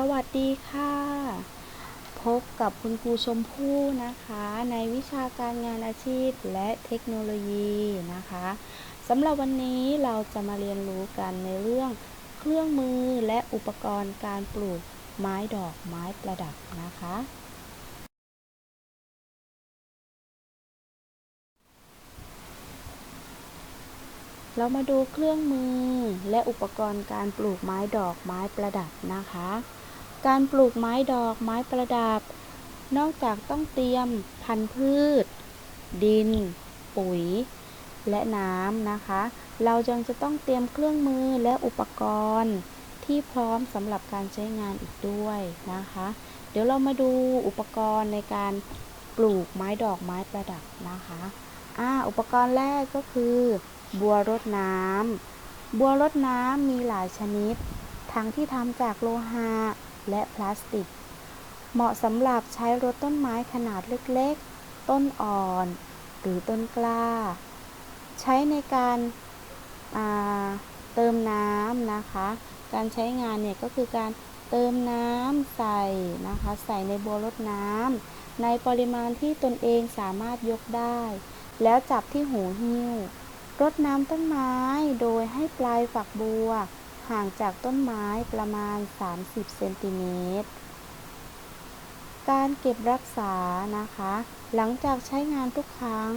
สวัสดีค่ะ พบกับคุณครูชมพู่นะคะ ในวิชาการงานอาชีพและเทคโนโลยีนะคะสำหรับวันนี้เราจะมาเรียนรู้กันในเรื่องเครื่องมือและอุปกรณ์การปลูกไม้ดอกไม้ประดับนะคะ เรามาดูเครื่องมือและอุปกรณ์การปลูกไม้ดอกไม้ประดับนะคะ การปลูกไม้ดอกไม้ประดับ นอกจากต้องเตรียมพันธุ์พืช ดิน ปุ๋ย และน้ำนะคะ เรายังจะต้องเตรียมเครื่องมือและอุปกรณ์ที่พร้อมสำหรับการใช้งานอีกด้วยนะคะ เดี๋ยวเรามาดูอุปกรณ์ในการปลูกไม้ดอกไม้ประดับนะคะอ่าอุปกรณ์แรกก็คือ บัวรดน้ำบัวรดน้ำมีหลายชนิด ทั้งที่ทำจากโลหะ และพลาสติก เหมาะสำหรับใช้รดต้นไม้ขนาดเล็กๆ ต้นอ่อน หรือต้นกล้า ใช้ในการเติมน้ำนะคะ การใช้งานเนี่ยก็คือการเติมน้ำใส่นะคะ ใส่ในบัวรดน้ำในปริมาณที่ตนเองสามารถยกได้ แล้วจับที่หูหิ้วรดน้ำต้นไม้โดยให้ปลายฝักบัว ห่างจากต้นไม้ประมาณ 30 เซนติเมตร การเก็บรักษานะคะ หลังจากใช้งานทุกครั้ง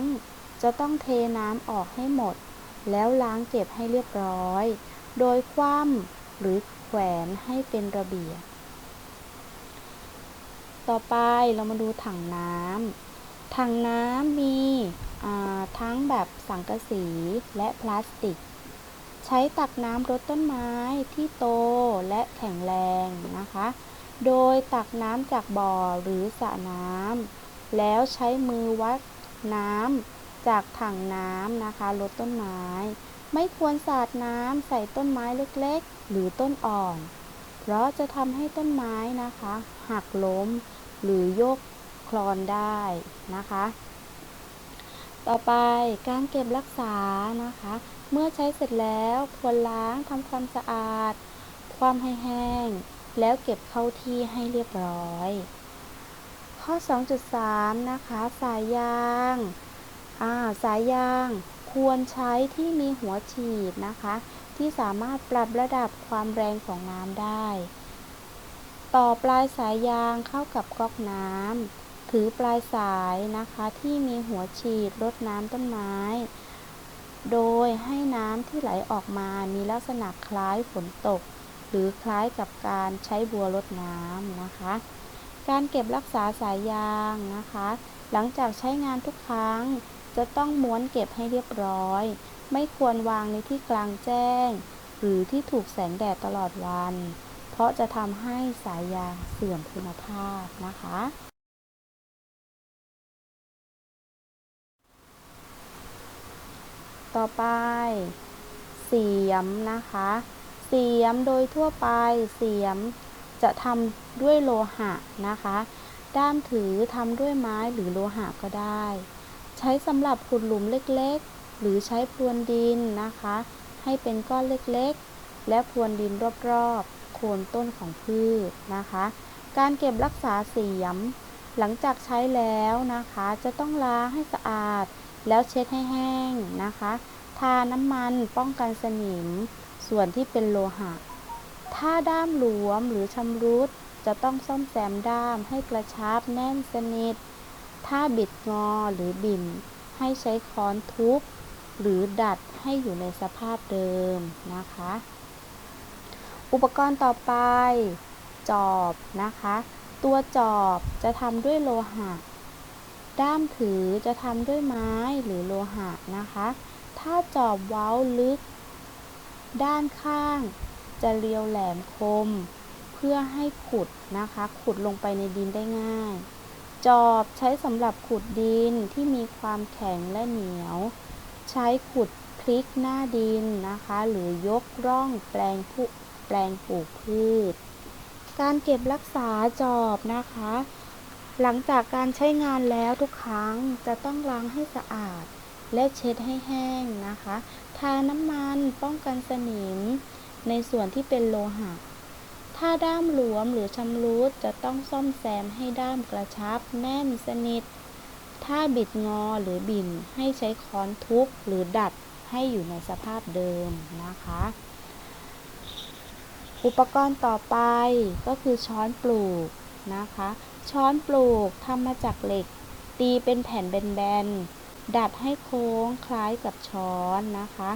จะต้องเทน้ำออกให้หมด แล้วล้างเก็บให้เรียบร้อย โดยคว่ำหรือแขวนให้เป็นระเบียบ ต่อไปเรามาดูถังน้ำ ถังน้ำมีทั้งแบบสังกะสีและพลาสติก ช้ตักน้ำรดต้นไม้ที่โตและแข็งแรงนะคะ โดยตักน้ำจากบ่อหรือสระน้ำแล้วใช้มือวัดน้ำจากถังน้ำนะคะรดต้นไม้ ไม่ควรสาดน้ำใส่ต้นไม้เล็กๆ หรือต้นอ่อน เพราะจะทำให้ต้นไม้นะคะ หักล้มหรือโยกคลอนได้นะคะ ต่อไปการเก็บรักษานะคะ เมื่อใช้เสร็จแล้วควรล้างทำความสะอาด ความให้แห้ง แล้วเก็บเข้าที่ให้เรียบร้อย ข้อ 2.3 นะคะ สายยางาสายยางควรใช้ที่มีหัวฉีดนะคะ ที่สามารถปรับระดับความแรงของน้ำได้ ต่อปลายสายยางเข้ากับก๊อกน้ำถือปลายสายนะคะที่มีหัวฉีดรดน้ำต้นไม้ โดยให้น้ำที่ไหลออกมามีลักษณะคล้ายฝนตก หรือคล้ายกับการใช้บัวรดน้ำนะคะ การเก็บรักษาสายยางนะคะ หลังจากใช้งานทุกครั้ง จะต้องม้วนเก็บให้เรียบร้อย ไม่ควรวางในที่กลางแจ้ง หรือที่ถูกแสงแดดตลอดวัน เพราะจะทำให้สายยางเสื่อมคุณภาพนะคะ ต่อไป เสียมนะคะ เสียมโดยทั่วไปเสียมจะทำด้วยโลหะนะคะ ด้ามถือทำด้วยไม้หรือโลหะก็ได้ ใช้สำหรับขุดหลุมเล็กๆ หรือใช้พรวนดินนะคะ ให้เป็นก้อนเล็กๆ และพรวนดินรอบๆ โคนต้นของพืชนะคะ การเก็บรักษาเสียม หลังจากใช้แล้วนะคะ จะต้องล้างให้สะอาด แล้วเช็ดให้แห้งนะคะ ทาน้ำมันป้องกันสนิม ส่วนที่เป็นโลหะ ถ้าด้ามหลวมหรือชำรุดจะต้องซ่อมแซมด้ามให้กระชับแน่นสนิท ถ้าบิดงอหรือบิ่นให้ใช้ค้อนทุบ หรือดัดให้อยู่ในสภาพเดิมนะคะ อุปกรณ์ต่อไป จอบนะคะ ตัวจอบจะทำด้วยโลหะ ด้ามถือจะทำด้วยไม้หรือโลหะนะคะ ถ้าจอบเว้าลึก ด้านข้าง จะเรียวแหลมคม เพื่อให้ขุดนะคะ ขุดลงไปในดินได้ง่าย จอบใช้สำหรับขุดดินที่มีความแข็งและเหนียว ใช้ขุดพลิกหน้าดินนะคะ หรือยกร่องแปลงผแปลงปลูกพืช การเก็บรักษาจอบนะคะ หลังจากการใช้งานแล้วทุกครั้งจะต้องล้างให้สะอาด และเช็ดให้แห้งนะคะ ทาน้ำมันป้องกันสนิม ในส่วนที่เป็นโลหะ ถ้าด้ามหลวมหรือชำรุดจะต้องซ่อมแซมให้ด้ามกระชับ แน่นสนิท ถ้าบิดงอหรือบิ่นให้ใช้ค้อนทุบหรือดัดให้อยู่ในสภาพเดิมนะคะ อุปกรณ์ต่อไปก็คือช้อนปลูก นะคะ ช้อนปลูกทำมาจากเหล็ก ตีเป็นแผ่นแบนๆ ดัดให้โค้งคล้ายกับช้อนนะคะ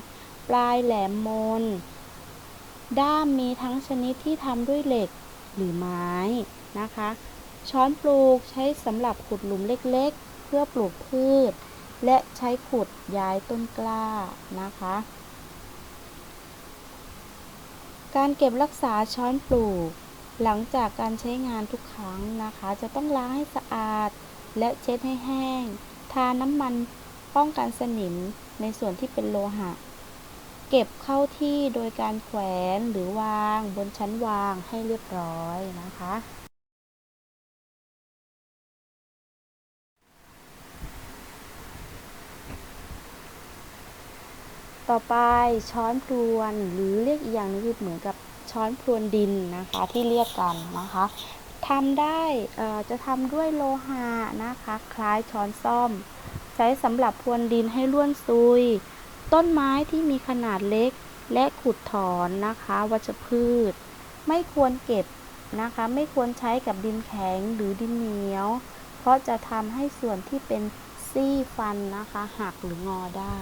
ปลายแหลมมน ด้ามมีทั้งชนิดที่ทำด้วยเหล็กหรือไม้นะคะ ช้อนปลูกใช้สำหรับขุดหลุมเล็กๆ เพื่อปลูกพืช และใช้ขุดย้ายต้นกล้านะคะการเก็บรักษาช้อนปลูก หลังจากการใช้งานทุกครั้งนะคะ จะต้องล้างให้สะอาด และเช็ดให้แห้ง ทาน้ำมันป้องกันสนิมในส่วนที่เป็นโลหะ เก็บเข้าที่โดยการแขวนหรือวางบนชั้นวางให้เรียบร้อยนะคะ ต่อไปช้อนพรวนหรือเรียกอีกอย่างหนึงคือเหมือนกับ ช้อนพรวนดินนะคะที่เรียกกันนะคะทำได้จะทำด้วยโลหะนะคะ คล้ายช้อนซ่อม ใช้สำหรับพรวนดินให้ร่วนซุย ต้นไม้ที่มีขนาดเล็กและขุดถอนนะคะวัชพืช ไม่ควรเก็บนะคะ ไม่ควรใช้กับดินแข็งหรือดินเหนียว เพราะจะทำให้ส่วนที่เป็นซี่ฟันนะคะหักหรืองอได้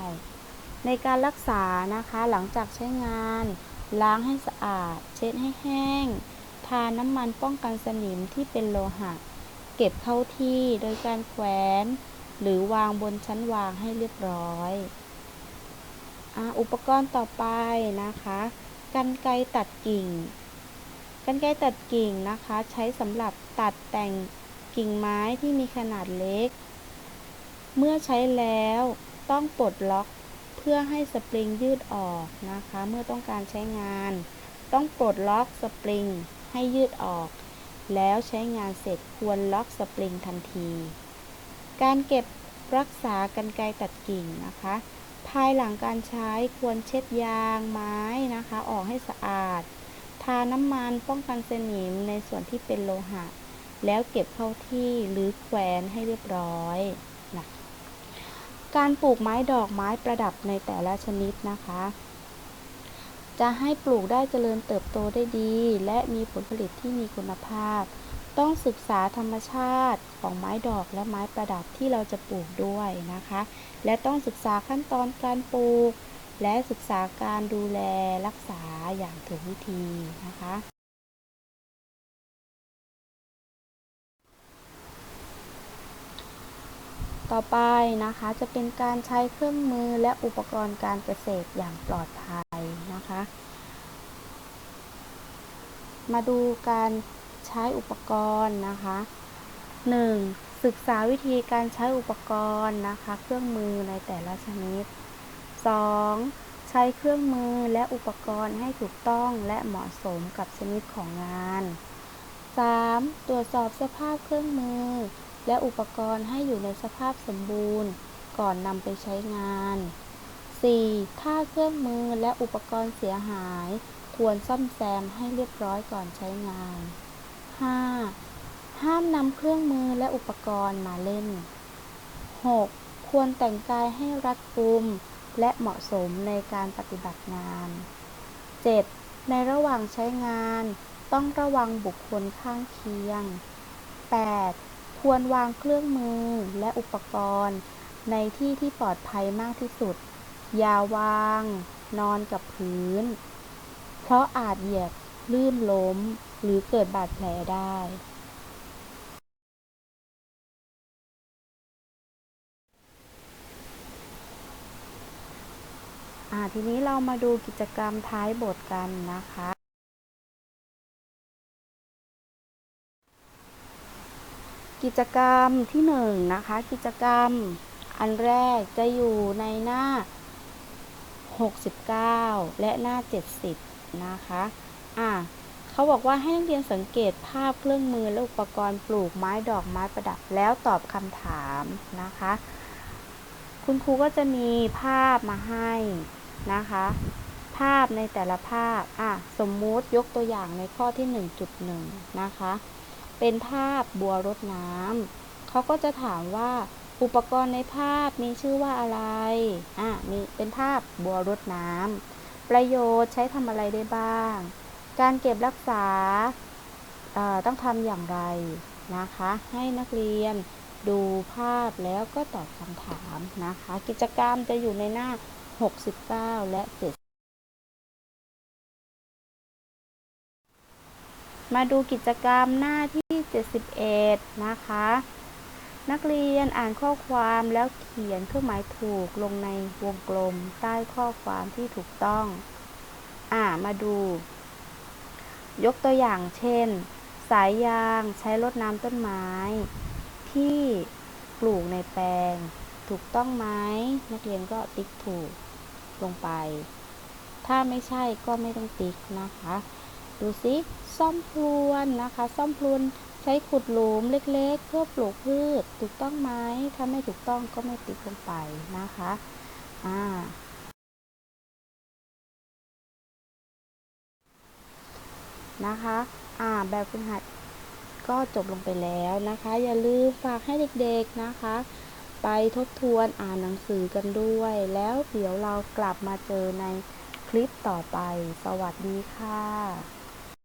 ในการรักษานะคะหลังจากใช้งาน ล้างให้สะอาด เช็ดให้แห้ง ทาน้ำมันป้องกันสนิมที่เป็นโลหะ เก็บเข้าที่โดยการแขวน หรือวางบนชั้นวางให้เรียบร้อยออุปกรณ์ต่อไปนะคะกันไกตัดกิ่งกันไกตัดกิ่งนะคะ ใช้สำหรับตัดแต่งกิ่งไม้ที่มีขนาดเล็ก เมื่อใช้แล้วต้องปลดล็อก เพื่อให้สปริงยืดออกนะคะ เมื่อต้องการใช้งาน ต้องปลดล็อกสปริงให้ยืดออก แล้วใช้งานเสร็จควรล็อกสปริงทันที การเก็บรักษากันไกตัดกิ่งนะคะ ภายหลังการใช้ควรเช็ดยางไม้นะคะ ออกให้สะอาด ทาน้ำมันป้องกันสนิมในส่วนที่เป็นโลหะ แล้วเก็บเข้าที่หรือแขวนให้เรียบร้อย การปลูกไม้ดอกไม้ประดับในแต่ละชนิดนะคะ จะให้ปลูกได้เจริญเติบโตได้ดี และมีผลผลิตที่มีคุณภาพ ต้องศึกษาธรรมชาติของไม้ดอกและไม้ประดับที่เราจะปลูกด้วยนะคะ และต้องศึกษาขั้นตอนการปลูก และศึกษาการดูแลรักษาอย่างถูกวิธีนะคะ ต่อไปนะคะจะเป็นการใช้เครื่องมือและอุปกรณ์การเกษตรอย่างปลอดภัยนะคะ มาดูการใช้อุปกรณ์นะคะ 1. ศึกษาวิธีการใช้อุปกรณ์นะคะ เครื่องมือในแต่ละชนิด 2. ใช้เครื่องมือและอุปกรณ์ให้ถูกต้องและเหมาะสมกับชนิดของงาน 3. ตรวจสอบสภาพเครื่องมือ และอุปกรณ์ให้อยู่ในสภาพสมบูรณ์ ก่อนนำไปใช้งาน 4. ถ้าเครื่องมือและอุปกรณ์เสียหาย ควรซ่อมแซมให้เรียบร้อยก่อนใช้งาน 5. ห้ามนำเครื่องมือและอุปกรณ์มาเล่น 6. ควรแต่งกายให้รัดกุม และเหมาะสมในการปฏิบัติงาน 7. ในระหว่างใช้งาน ต้องระวังบุคคลข้างเคียง 8. ควรวางเครื่องมือและอุปกรณ์ ในที่ที่ปลอดภัยมากที่สุด อย่าวาง นอนกับพื้น เพราะอาจเหยียบลื่นล้ม หรือเกิดบาดแผลได้ทีนี้เรามาดูกิจกรรมท้ายบทกันนะคะ กิจกรรมที่หนึ่งนะคะ กิจกรรมอันแรกจะอยู่ในหน้า 69 และหน้า 70 นะคะอ่าเขาบอกว่าให้นักเรียนสังเกตภาพเครื่องมือและอุปกรณ์ปลูกไม้ดอกไม้ประดับแล้วตอบคำถามนะคะ คุณครูก็จะมีภาพมาให้นะคะ ภาพในแต่ละภาพอะสมมุติยกตัวอย่างในข้อที่ 1.1 นะคะ เป็นภาพบัวรดน้ำเขาก็จะถามว่าอุปกรณ์ในภาพมีชื่อว่าอะไร อะ มีเป็นภาพบัวรดน้ำ ประโยชน์ใช้ทำอะไรได้บ้าง การเก็บรักษาต้องทำอย่างไรนะคะ ให้นักเรียนดูภาพแล้วก็ตอบคำถามนะคะ กิจกรรมจะอยู่ในหน้า 69 และ 7 มาดูกิจกรรมหน้าที่ 71 นะคะ นักเรียนอ่านข้อความแล้วเขียนเครื่องหมายถูกลงในวงกลมใต้ข้อความที่ถูกต้อง อ่ามาดู ยกตัวอย่างเช่น สายยางใช้รดน้ำต้นไม้ ที่ปลูกในแปลง ถูกต้องไหมนักเรียนก็ติ๊กถูกลงไป ถ้าไม่ใช่ก็ไม่ต้องติ๊กนะคะ ดูซิซ่อมพลวนนะคะ ซ่อมพลวนใช้ขุดหลุมเล็กๆ เพื่อปลูกพืชถูกต้องไหมถ้าไม่ถูกต้องก็ไม่ติ๊กลงไปนะคะอ่านะคะอ่าแบบฝึกหัดก็จบลงไปแล้วนะคะ อย่าลืมฝากให้เด็กๆนะคะ ไปทบทวนอ่านหนังสือกันด้วย แล้วเดี๋ยวเรากลับมาเจอในคลิปต่อไป สวัสดีค่ะ